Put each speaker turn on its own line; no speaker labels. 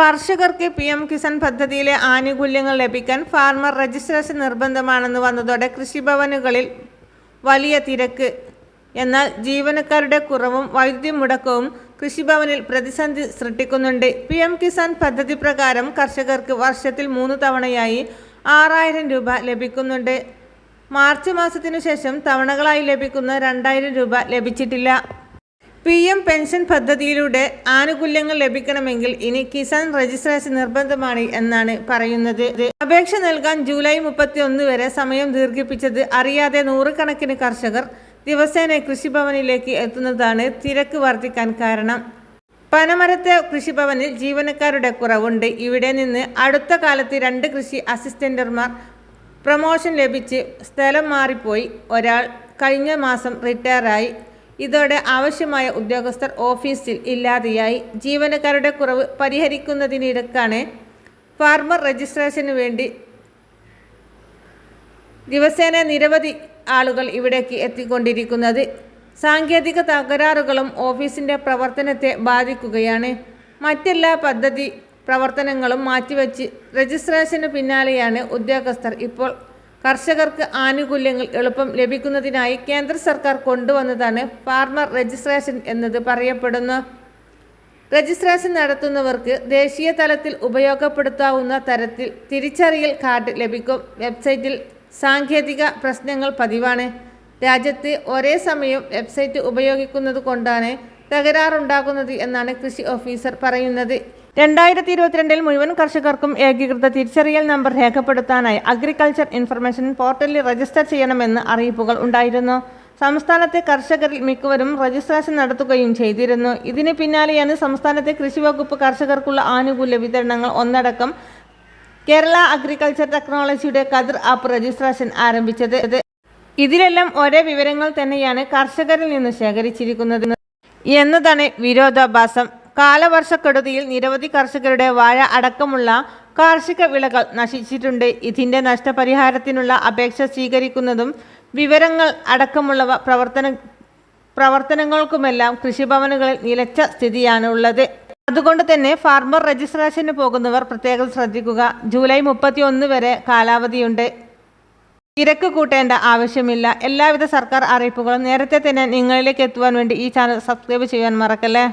കർഷകർക്ക് P M Kisan പദ്ധതിയിലെ ആനുകൂല്യങ്ങൾ ലഭിക്കാൻ ഫാർമർ രജിസ്ട്രേഷൻ നിർബന്ധമാണെന്ന് വന്നതോടെ കൃഷിഭവനുകളിൽ വലിയ തിരക്ക്. എന്നാൽ ജീവനക്കാരുടെ കുറവും വൈദ്യുതി മുടക്കവും കൃഷിഭവനിൽ പ്രതിസന്ധി സൃഷ്ടിക്കുന്നുണ്ട്. പി എം കിസാൻ പദ്ധതി പ്രകാരം കർഷകർക്ക് വർഷത്തിൽ മൂന്ന് തവണയായി ആറായിരം രൂപ ലഭിക്കുന്നുണ്ട്. മാർച്ച് മാസത്തിനു ശേഷം തവണകളായി ലഭിക്കുന്ന രണ്ടായിരം രൂപ ലഭിച്ചിട്ടില്ല. പി എം പെൻഷൻ പദ്ധതിയിലൂടെ ആനുകൂല്യങ്ങൾ ലഭിക്കണമെങ്കിൽ ഇനി കിസാൻ രജിസ്ട്രേഷൻ നിർബന്ധമാണ് എന്നാണ് പറയുന്നത്. അപേക്ഷ നൽകാൻ ജൂലൈ മുപ്പത്തി ഒന്ന് വരെ സമയം ദീർഘിപ്പിച്ചത് അറിയാതെ നൂറുകണക്കിന് കർഷകർ ദിവസേന കൃഷിഭവനിലേക്ക് എത്തുന്നതാണ് തിരക്ക് വർദ്ധിക്കാൻ കാരണം. പനമരത്തെ കൃഷിഭവനിൽ ജീവനക്കാരുടെ കുറവുണ്ട്. ഇവിടെ നിന്ന് അടുത്ത കാലത്ത് രണ്ട് കൃഷി അസിസ്റ്റന്റർമാർ പ്രമോഷൻ ലഭിച്ച് സ്ഥലം മാറിപ്പോയി. ഒരാൾ കഴിഞ്ഞ മാസം റിട്ടയറായി. ഇതോടെ ആവശ്യമായ ഉദ്യോഗസ്ഥർ ഓഫീസിൽ ഇല്ലാതെയായി. ജീവനക്കാരുടെ കുറവ് പരിഹരിക്കുന്നതിനിടക്കാണ് ഫാർമർ രജിസ്ട്രേഷന് വേണ്ടി ദിവസേന നിരവധി ആളുകൾ ഇവിടേക്ക് എത്തിക്കൊണ്ടിരിക്കുന്നത്. സാങ്കേതിക തകരാറുകളും ഓഫീസിന്റെ പ്രവർത്തനത്തെ ബാധിക്കുകയാണ്. മറ്റെല്ലാ പദ്ധതി പ്രവർത്തനങ്ങളും മാറ്റിവെച്ച് രജിസ്ട്രേഷന് പിന്നാലെയാണ് ഉദ്യോഗസ്ഥർ ഇപ്പോൾ കർഷകർക്ക് ആനുകൂല്യങ്ങൾ എളുപ്പം ലഭിക്കുന്നതിനായി കേന്ദ്ര സർക്കാർ കൊണ്ടുവന്നതാണ് ഫാർമർ രജിസ്ട്രേഷൻ എന്നത് പറയപ്പെടുന്നു. രജിസ്ട്രേഷൻ നടത്തുന്നവർക്ക് ദേശീയ തലത്തിൽ ഉപയോഗപ്പെടുത്താവുന്ന തരത്തിൽ തിരിച്ചറിയൽ കാർഡ് ലഭിക്കും. വെബ്സൈറ്റിൽ സാങ്കേതിക പ്രശ്നങ്ങൾ പതിവാണ്. രാജ്യത്ത് ഒരേ സമയം വെബ്സൈറ്റ് ഉപയോഗിക്കുന്നത് കൊണ്ടാണ് തകരാറുണ്ടാകുന്നത് എന്നാണ് കൃഷി ഓഫീസർ പറയുന്നത്. രണ്ടായിരത്തി ഇരുപത്തിരണ്ടിൽ മുഴുവൻ കർഷകർക്കും ഏകീകൃത തിരിച്ചറിയൽ നമ്പർ രേഖപ്പെടുത്താനായി അഗ്രികൾച്ചർ ഇൻഫർമേഷൻ പോർട്ടലിൽ രജിസ്റ്റർ ചെയ്യണമെന്ന് അറിയിപ്പുകൾ ഉണ്ടായിരുന്നു. സംസ്ഥാനത്തെ കർഷകരിൽ മിക്കവരും രജിസ്ട്രേഷൻ നടത്തുകയും ചെയ്തിരുന്നു. ഇതിന് പിന്നാലെയാണ് സംസ്ഥാനത്തെ കൃഷി വകുപ്പ് കർഷകർക്കുള്ള ആനുകൂല്യ വിതരണങ്ങൾ ഒന്നടക്കം കേരള അഗ്രികൾച്ചർ ടെക്നോളജിയുടെ കതിർ ആപ്പ് രജിസ്ട്രേഷൻ ആരംഭിച്ചത്. ഇതിലെല്ലാം ഒരേ വിവരങ്ങൾ തന്നെയാണ് കർഷകരിൽ നിന്ന് ശേഖരിച്ചിരിക്കുന്നത്. എന്നതാണ് വിരോധാഭാസം. കാലവർഷക്കെടുതിയിൽ നിരവധി കർഷകരുടെ വാഴ അടക്കമുള്ള കാർഷിക വിളകൾ നശിച്ചിട്ടുണ്ട്. ഇതിന്റെ നഷ്ടപരിഹാരത്തിനുള്ള അപേക്ഷ സ്വീകരിക്കുന്നതും വിവരങ്ങൾ അടക്കമുള്ളവ പ്രവർത്തന പ്രവർത്തനങ്ങൾക്കുമെല്ലാം കൃഷിഭവനുകളിൽ നിലച്ച സ്ഥിതിയാണ് ഉള്ളത് അതുകൊണ്ട് തന്നെ ഫാർമർ രജിസ്ട്രേഷന് പോകുന്നവർ പ്രത്യേകം ശ്രദ്ധിക്കുക. ജൂലൈ മുപ്പത്തി ഒന്ന് വരെ കാലാവധിയുണ്ട്. തിരക്ക് കൂട്ടേണ്ട ആവശ്യമില്ല. എല്ലാവിധ സർക്കാർ അറിയിപ്പുകളും നേരത്തെ തന്നെ നിങ്ങളിലേക്ക് എത്തുവാൻ വേണ്ടി ഈ ചാനൽ സബ്സ്ക്രൈബ് ചെയ്യാൻ മറക്കല്ലേ?